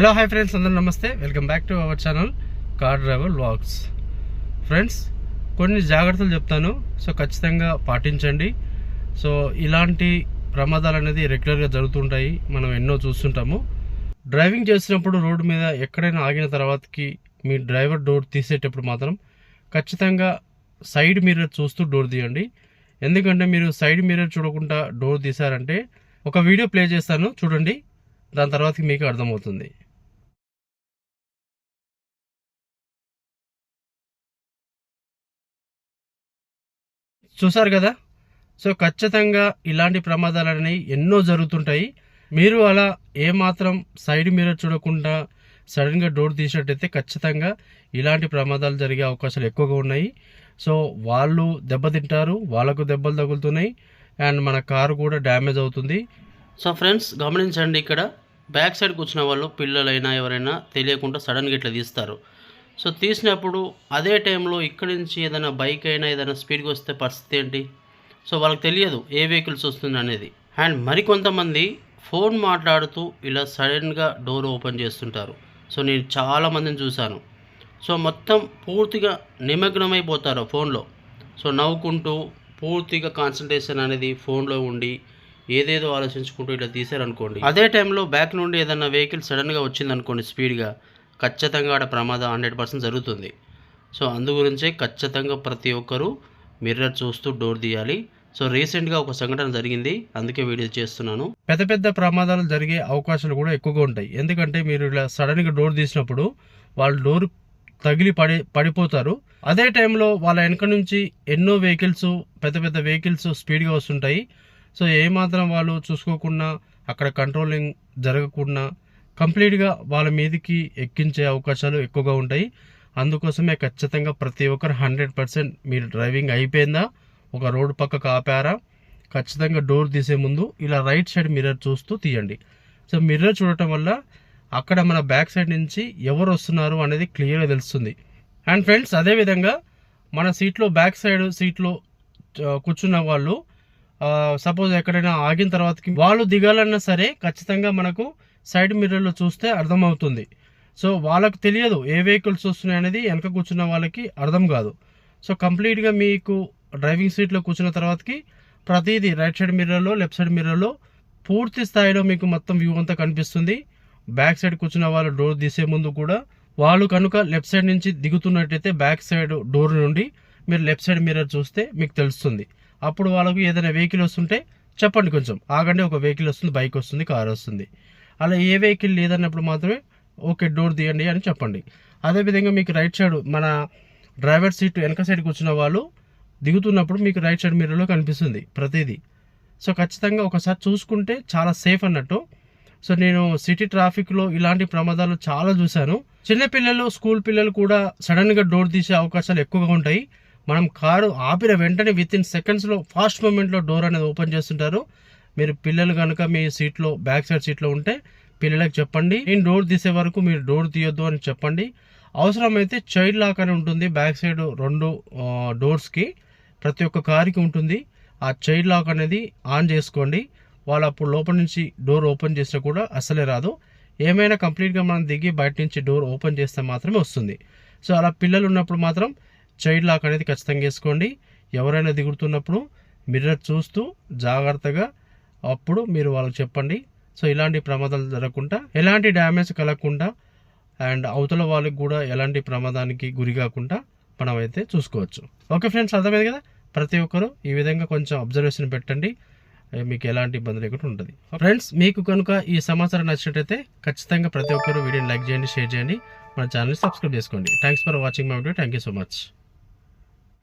Hello hi friends అందరూ నమస్తే. Welcome back to our channel car driver vlogs. Friends కొన్ని జాగ్రత్తలు చెప్తాను. సో ఖచ్చితంగా పాటించండి. సో ఇలాంటి ప్రమాదాలు అనేది రెగ్యులర్గా జరుగుతుంటాయి. మనం ఎన్నో చూస్తుంటాము. డ్రైవింగ్ చేసినప్పుడు రోడ్డు మీద ఎక్కడైనా ఆగిన తర్వాతకి మీ డ్రైవర్ డోర్ తీసేటప్పుడు మాత్రం ఖచ్చితంగా సైడ్ మిర్రర్ చూస్తూ డోర్ తీయండి. ఎందుకంటే మీరు సైడ్ మిర్రర్ చూడకుండా డోర్ తీశారంటే ఒక వీడియో ప్లే చేస్తాను. చూడండి. దాని తర్వాత మీకు అర్థమవుతుంది. చూసారు కదా? సో ఖచ్చితంగా ఇలాంటి ప్రమాదాలు అనేవి ఎన్నో జరుగుతుంటాయి. మీరు అలా ఏమాత్రం సైడ్ మిర్రర్ చూడకుండా సడన్గా డోర్ తీసినట్టయితే ఖచ్చితంగా ఇలాంటి ప్రమాదాలు జరిగే అవకాశాలు ఎక్కువగా ఉన్నాయి. సో వాళ్ళు దెబ్బతింటారు వాళ్ళకు దెబ్బలు తగులుతున్నాయి. అండ్ మన కారు కూడా డ్యామేజ్ అవుతుంది. సో ఫ్రెండ్స్ గమనించండి ఇక్కడ. బ్యాక్ సైడ్ కూర్చున్న వాళ్ళు పిల్లలైనా ఎవరైనా తెలియకుండా సడన్గా ఇట్లా తీస్తారు. సో తీసినప్పుడు అదే టైంలో ఇక్కడి నుంచి ఏదైనా బైక్ అయినా ఏదైనా స్పీడ్గా వస్తే పరిస్థితి ఏంటి? సో వాళ్ళకి తెలియదు ఏ వెహికల్స్ వస్తుంది అనేది. అండ్ మరికొంతమంది ఫోన్ మాట్లాడుతూ ఇలా సడన్గా డోర్ ఓపెన్ చేస్తుంటారు. సో నేను చాలా మందిని చూశాను. సో మొత్తం పూర్తిగా నిమగ్నమైపోతారు ఫోన్లో సో నవ్వుకుంటూ పూర్తిగా కాన్సన్ట్రేషన్ అనేది ఫోన్లో ఉండి ఏదేదో ఆలోచించుకుంటూ ఇట్లా తీశారనుకోండి. అదే టైంలో బ్యాక్ నుండి ఏదైనా వెహికల్ సడన్గా వచ్చిందనుకోండి స్పీడ్గా ఖచ్చితంగా ఆడ ప్రమాదం హండ్రెడ్ పర్సెంట్ జరుగుతుంది. సో అందు గురించే ఖచ్చితంగా ప్రతి ఒక్కరూ మిర్రర్ చూస్తూ డోర్ తీయాలి. సో రీసెంట్గా ఒక సంఘటన జరిగింది. అందుకే వీడియో చేస్తున్నాను. పెద్ద పెద్ద ప్రమాదాలు జరిగే అవకాశాలు కూడా ఎక్కువగా ఉంటాయి. ఎందుకంటే మీరు ఇలా సడన్గా డోర్ తీసినప్పుడు వాళ్ళు డోర్ తగిలి పడి పడిపోతారు. అదే టైంలో వాళ్ళ వెనక నుంచి ఎన్నో వెహికల్స్ పెద్ద పెద్ద వెహికల్స్ స్పీడ్గా వస్తుంటాయి. సో ఏమాత్రం వాళ్ళు చూసుకోకుండా అక్కడ కంట్రోలింగ్ జరగకుండా కంప్లీట్గా వాళ్ళ మీదకి ఎక్కించే అవకాశాలు ఎక్కువగా ఉంటాయి. అందుకోసమే ఖచ్చితంగా ప్రతి ఒక్కరు హండ్రెడ్ పర్సెంట్ మీరు డ్రైవింగ్ అయిపోయిందా ఒక రోడ్డు పక్కకు ఆపారా ఖచ్చితంగా డోర్ తీసే ముందు ఇలా రైట్ సైడ్ మిర్రర్ చూస్తూ తీయండి. సో మిర్రర్ చూడటం వల్ల అక్కడ మన బ్యాక్ సైడ్ నుంచి ఎవరు వస్తున్నారు అనేది క్లియర్గా తెలుస్తుంది. అండ్ ఫ్రెండ్స్ అదేవిధంగా మన సీట్లో బ్యాక్ సైడ్ సీట్లో కూర్చున్న వాళ్ళు సపోజ్ ఎక్కడైనా ఆగిన తర్వాతకి వాళ్ళు దిగాలన్నా సరే ఖచ్చితంగా మనకు సైడ్ మిర్రర్లో చూస్తే అర్థమవుతుంది. సో వాళ్ళకు తెలియదు ఏ వెహికల్స్ వస్తున్నాయి అనేది వెనక కూర్చున్న వాళ్ళకి అర్థం కాదు. సో కంప్లీట్గా మీకు డ్రైవింగ్ సీట్లో కూర్చున్న తర్వాతకి ప్రతిదీ రైట్ సైడ్ మిర్రర్లో లెఫ్ట్ సైడ్ మిర్రర్లో పూర్తి స్థాయిలో మీకు మొత్తం వ్యూ అంతా కనిపిస్తుంది. బ్యాక్ సైడ్ కూర్చున్న వాళ్ళు డోర్ తీసే ముందు కూడా వాళ్ళు కనుక లెఫ్ట్ సైడ్ నుంచి దిగుతున్నట్టయితే బ్యాక్ సైడ్ డోర్ నుండి మీరు లెఫ్ట్ సైడ్ మిర్రర్ చూస్తే మీకు తెలుస్తుంది. అప్పుడు వాళ్ళకు ఏదైనా వెహికల్ వస్తుంటే చెప్పండి కొంచెం. ఆగండి ఒక వెహికల్ వస్తుంది బైక్ వస్తుంది కార్ వస్తుంది. అలా ఏ వెహికల్ లేదన్నప్పుడు మాత్రమే ఓకే డోర్ తీయండి అని చెప్పండి. అదేవిధంగా మీకు రైట్ సైడ్ మన డ్రైవర్ సీట్ వెనక సైడ్ కూర్చున్న వాళ్ళు దిగుతున్నప్పుడు మీకు రైట్ సైడ్ మిర్రర్లో కనిపిస్తుంది ప్రతిదీ. సో ఖచ్చితంగా ఒకసారి చూసుకుంటే చాలా సేఫ్ అన్నట్టు. సో నేను సిటీ ట్రాఫిక్లో ఇలాంటి ప్రమాదాలు చాలా చూశాను. చిన్నపిల్లలు స్కూల్ పిల్లలు కూడా సడన్గా డోర్ తీసే అవకాశాలు ఎక్కువగా ఉంటాయి. మనం కారు ఆపిన వెంటనే విత్ ఇన్ సెకండ్స్లో ఫాస్ట్ మూమెంట్లో డోర్ అనేది ఓపెన్ చేస్తుంటారు. మీరు పిల్లలు కనుక మీ సీట్లో బ్యాక్ సైడ్ సీట్లో ఉంటే పిల్లలకు చెప్పండి. నేను డోర్ తీసే వరకు మీరు డోర్ తీయొద్దు అని చెప్పండి. అవసరమైతే చైల్డ్ లాక్ అని ఉంటుంది. బ్యాక్ సైడ్ రెండు డోర్స్కి ప్రతి ఒక్క కార్కి ఉంటుంది. ఆ చైల్డ్ లాక్ అనేది ఆన్ చేసుకోండి. వాళ్ళు అప్పుడు లోపల నుంచి డోర్ ఓపెన్ చేసినా కూడా అసలే రాదు. ఏమైనా కంప్లీట్గా మనం దిగి బయట నుంచి డోర్ ఓపెన్ చేస్తే మాత్రమే వస్తుంది. సో అలా పిల్లలు ఉన్నప్పుడు మాత్రం చైల్డ్ లాక్ అనేది ఖచ్చితంగా వేసుకోండి. ఎవరైనా దిగుతున్నప్పుడు మిర్రర్ చూస్తూ జాగ్రత్తగా అప్పుడు మీరు వాళ్ళకి చెప్పండి. సో ఇలాంటి ప్రమాదాలు జరగకుండా ఎలాంటి డ్యామేజ్ కలగకుండా అండ్ అవతల వాళ్ళకి కూడా ఎలాంటి ప్రమాదానికి గురి కాకుండా మనం అయితే చూసుకోవచ్చు. ఓకే ఫ్రెండ్స్ అర్థమైంది కదా? ప్రతి ఒక్కరు ఈ విధంగా కొంచెం అబ్జర్వేషన్ పెట్టండి. మీకు ఎలాంటి ఇబ్బంది లేకుండా ఉంటుంది. ఫ్రెండ్స్ మీకు కనుక ఈ సమాచారం నచ్చినట్టయితే ఖచ్చితంగా ప్రతి ఒక్కరు వీడియోని లైక్ చేయండి షేర్ చేయండి. మన ఛానల్ని సబ్స్క్రైబ్ చేసుకోండి. Thanks for watching my video. Thank you so much.